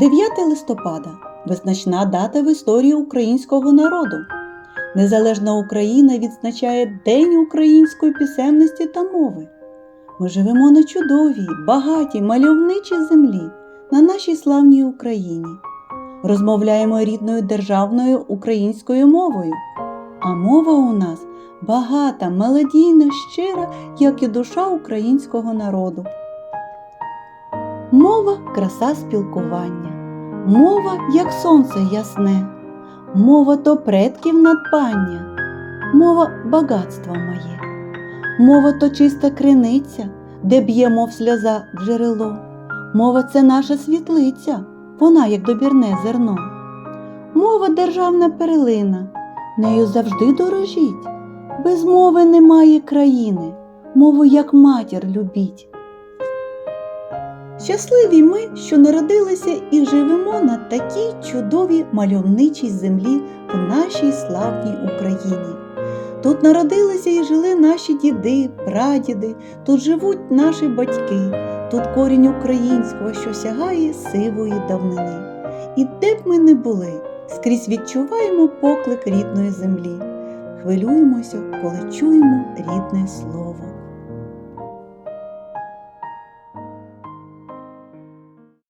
9 листопада визначна дата в історії українського народу. Незалежна Україна відзначає День української писемності та мови. Ми живемо на чудовій, багатій, мальовничій землі, на нашій славній Україні. Розмовляємо рідною державною українською мовою. А мова у нас багата, мелодійна, щира, як і душа українського народу. Мова краса спілкування, мова як сонце ясне, мова то предків надбання, мова багатство моє, мова то чиста криниця, де б'є, мов сльоза джерело. Мова це наша світлиця, вона як добірне зерно. Мова державна перлина, нею завжди дорожіть. Без мови немає країни, мову як матір любіть. Щасливі ми, що народилися і живемо на такій чудовій мальовничій землі в нашій славній Україні. Тут народилися і жили наші діди, прадіди, тут живуть наші батьки, тут корінь українського, що сягає сивої давнини. І де б ми не були, скрізь відчуваємо поклик рідної землі. Хвилюємося, коли чуємо рідне слово.